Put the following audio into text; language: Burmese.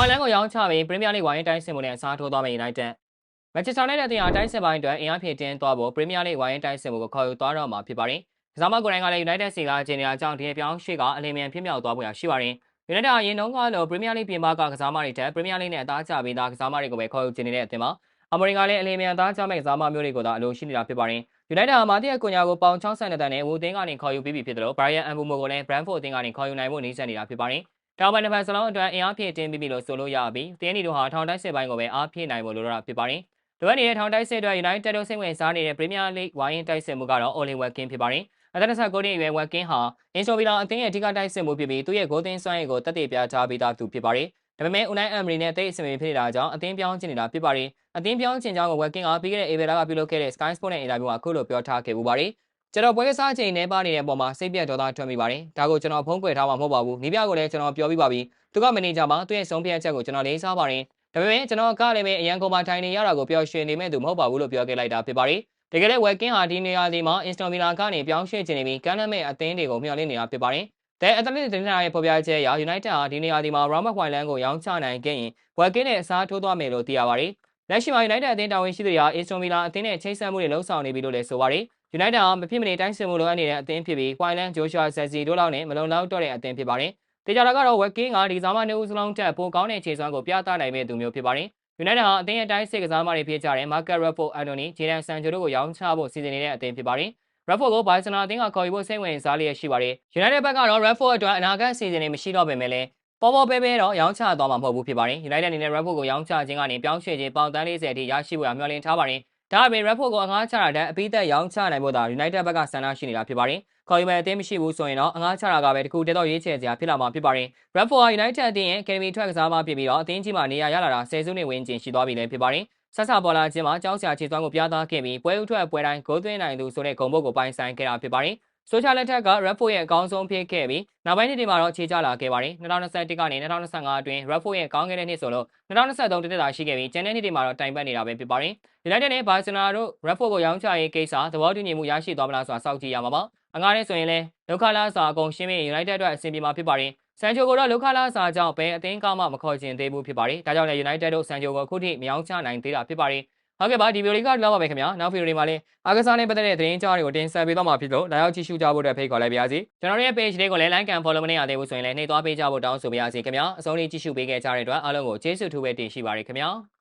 ခွိုင်လန်းကိုရောင်းချပြီးပရီးမီးယားလိဂ်ဝိုင်းတိုင်းဆင်မှုနဲ့အစားထိုးသွားမယ့် United မန်ချက်စတာယူနိုက်တက်အသင်းဟာတိုင်းစစ်ပိုင်းအတွက်အင်အားဖြည့်တင်းသွားဖို့ပရီးမီးယားလိဂ်ဝိုင်းတိုင်းဆင်မှုကိုခေါ်ယူသွားတော့မှာဖြစ်ပါတယ်။ကစားမကိုယ်တိုင်ကလည်း United စီကအခြေအနေအကြောင်းဒီပြောင်းရွှေ့ကအလင်းမြန်ဖြစ်မြောက်သွားဖို့ရရှိပါတယ်။ United အရင်တုန်းကလိုပရီးမီးယားလိဂ်ပြင်ပကကစားမတွေတက်ပရီးမီးယားလိဂ်နဲ့အသားကျပြီးသားကစားမတွေကိုပဲခေါ်ယူခြင်းနေတဲ့အသင်းမှာအမေရိကလည်းအလင်းမြန်သားကျမဲ့ကစားမမျိုးတွေကိုသာအလိုရှိနေတာဖြစ်ပါတယ်။ United ဟာမာတီးယက်ကွန်ညာကိုပေါင်62တန်းနဲ့ဝူသင်းကနေခေါ်ယူပြီးပြီဖြစ်တယ်လို့ Brian Mbeumo ကိုလည်း Brentford အသင်းကနေခေါ်ယူနိုင်ဖို့နှီးစပ်နေတာဖြစ်ပါတယ်။ တောင်ပိုင်းတစ်ဖက်စလုံးအတွက်အင်အားဖြည့်တင်းပြီးပြီလို့ဆိုလို့ရပြီးတင်းနီတို့ဟာထောင်တိုက်စစ်ပိုင်းကိုပဲအားဖြည့်နိုင်ဖို့လိုတော့ဖြစ်ပါတယ်။လိုအပ်နေတဲ့ထောင်တိုက်စစ်အတွက် United တို့စိတ်ဝင်စားနေတဲ့ Premier League ဝိုင်းတိုက်စစ်မှုကတော့ Ole Watkins ဖြစ်ပါတယ်။အသက်29နှစ်အရွယ် Watkins ဟာ Aston Villa အသင်းရဲ့အဓိကတိုက်စစ်မှုဖြစ်ပြီးသူ့ရဲ့ဂိုးသွင်းစွမ်းရည်ကိုတက်တည်ပြထားပြီးသားသူဖြစ်ပါတယ်။ဒါပေမဲ့ Unai Emery နဲ့တိတ်အဆင်ပြေဖြစ်နေတာကြောင့်အသင်းပြောင်းချင်နေတာဖြစ်ပါတယ်။အသင်းပြောင်းချင်ကြောင်းကို Watkins ကပြီးခဲ့တဲ့ April လကပြုလုပ်ခဲ့တဲ့ Sky Sport နဲ့အင်တာဗျူးမှာအခုလိုပြောထားခဲ့ပူပါတယ်။ ကျွန်တော်ပွဲကစားချိန်နဲ့ပါနေတဲ့အပေါ်မှာစိတ်ပြတ်ဒေါသထွက်မိပါတယ်။ဒါကိုကျွန်တော်ဖုံးကွယ်ထားမှာမဟုတ်ပါဘူး။မိပြကိုလည်းကျွန်တော်ပြောပြီးပါပြီ။သူကမန်နေဂျာမှာသူ့ရဲ့ဆုံးဖြတ်ချက်ကိုကျွန်တော်လေးစားပါတယ်။ဒါပေမဲ့ကျွန်တော်ကလည်းပဲအရန်ကုန်မှာထိုင်နေရတာကိုပျော်ရွှင်နေမဲ့သူမဟုတ်ပါဘူးလို့ပြောခဲ့လိုက်တာဖြစ်ပါတယ်။တကယ်လည်းဝက်ကင်းဟာဒီနေရာဒီမှာ Aston Villa ကနေပြောင်းရွှေ့ခြင်းနေပြီးကမ်းလှမ်းမဲ့အသင်းတွေကိုမျှော်လင့်နေတာဖြစ်ပါတယ်။တဲ့အက်တလက်တင်နာရဲ့ဖော်ပြချက်အရ United ဟာဒီနေရာဒီမှာ Robert Hoyland ကိုရောင်းချနိုင်ခဲ့ရင်ဝက်ကင်းနဲ့အစားထိုးသွားမယ်လို့သိရပါတယ်။လက်ရှိမှာ United အသင်းတာဝန်ရှိသူတွေဟာ Aston Villa အသင်းနဲ့ချိတ်ဆက်မှုတွေလှုပ်ဆောင်နေပြီလို့လည်းဆိုပါတယ်။ United ဟာမဖြစ်မနေတိုင်းဆင်မှုလိုအပ်နေတဲ့အသင်းဖြစ်ပြီး Hoyland, Joshua Zirkzee တို့လောက်နဲ့မလုံလောက်တော့တဲ့အသင်းဖြစ်ပါတယ်။တေချာတာကတော့ Watkins ကဒီကစားမနှစ်ဦးစလုံးတက်ပိုကောင်းတဲ့ခြေစွမ်းကိုပြသနိုင်မဲ့သူမျိုးဖြစ်ပါတယ်။ United ဟာအသင်းရဲ့တိုင်းစစ်ကစားမတွေဖြစ်ကြတဲ့ Marcus Rashford, Anthony, Jadon Sancho တို့ကိုရောင်းချဖို့စီစဉ်နေတဲ့အသင်းဖြစ်ပါတယ်။ Rashford ကို Barcelona အသင်းကခေါ်ယူဖို့စိတ်ဝင်စားလျက်ရှိပါတယ်။ United ဘက်ကတော့ Rashford အတွက်အနာဂတ်စီစဉ်တွေမရှိတော့ပေမဲ့လည်းပေါ်ပေါ်ပဲပဲတော့ရောင်းချသွားမှာမဟုတ်ဘူးဖြစ်ပါတယ်။ United အနေနဲ့ Rashford ကိုရောင်းချခြင်းကနေပြောင်းရွှေ့ခြင်းပေါင်တန်း40အထိရရှိဖို့မျှော်လင့်ထားပါတယ်။ ဒါအပြင် Rashford ကိုအငှားချတာတဲ့အပိသက်ရောင်းချနိုင်ဖို့သာ United ဘက်ကဆန္ဒရှိနေတာဖြစ်ပါတယ်။ခေါ်ယူမဲ့အသင်းမရှိဘူးဆိုရင်တော့အငှားချတာကပဲတခုတည်းသောရွေးချယ်စရာဖြစ်လာမှာဖြစ်ပါတယ်။ Rashford ဟာ United အသင်းရဲ့ Academy ထွက်ကစားမဖြစ်ပြီးတော့အသင်းကြီးမှာနေရာရလာတာ10စုနှစ်ဝန်းကျင်ရှိသွားပြီလည်းဖြစ်ပါတယ်။ဆက်ဆပေါ်လာခြင်းမှာကြောက်စရာခြေစွမ်းကိုပြသခဲ့ပြီးပွဲဥထွက်ပွဲတိုင်းဂိုးသွင်းနိုင်သူဆိုတဲ့ဂုဏ်ပုတ်ကိုပိုင်ဆိုင်ခဲ့တာဖြစ်ပါတယ်။ ဆိုချာလက်ထက်က Rashford ရဲ့အကောင်းဆုံးဖြစ်ခဲ့ပြီးနောက်ပိုင်းနှစ်တွေမှာတော့ခြေချလာခဲ့ပါတယ်။2021ကနေ2025အတွင်း Rashford ရဲ့ကောင်းခဲ့တဲ့နှစ်ဆိုလို့2023တက်တက်တာရှိခဲ့ပြီးကျန်တဲ့နှစ်တွေမှာတော့တိုင်ပတ်နေတာပဲဖြစ်ပါတယ်။ United နဲ့ Barcelona တို့ Rashford ကိုရောင်းချရေးကိစ္စသဘောတူညီမှုရရှိသွားမလားဆိုတာစောင့်ကြည့်ရမှာပါ။အငားနဲ့ဆိုရင်လည်းလောက်ခလာစာအကုန်ရှင်းပြီး United အတွက်အဆင်ပြေမှာဖြစ်ပါတယ်။ဆန်ချိုကိုတော့လောက်ခလာစာကြောင့်ဘယ်အသင်းကမှမခေါ်ချင်သေးဘူးဖြစ်ပါတယ်။ဒါကြောင့်လည်း United တို့ဆန်ချိုကိုအခုထိမရောင်းချနိုင်သေးတာဖြစ်ပါတယ်။ ဟုတ်ကဲ့ပါဒီဗီဒီယိုလေးကတော့ပါပဲခင်ဗျာနောက်ဗီဒီယိုတွေမှာလည်းအားကစားနဲ့ပတ်သက်တဲ့သတင်းကြားတွေကိုတင်ဆက်ပေးသွားမှာဖြစ်လို့လာရောက်ကြည့်ရှုကြဖို့အတွက်ဖိတ်ခေါ်လိုက်ပါရစေကျွန်တော်ရဲ့ page လေးကိုလည်း like and follow မနေရသေးဘူးဆိုရင်လည်းနှိပ်သွားပေးကြဖို့တောင်းဆိုပါရစေခင်ဗျာအဆုံးထိကြည့်ရှုပေးခဲ့ကြတဲ့အတွက်အားလုံးကိုကျေးဇူးထူးပဲတင်ရှိပါရခင်ဗျာ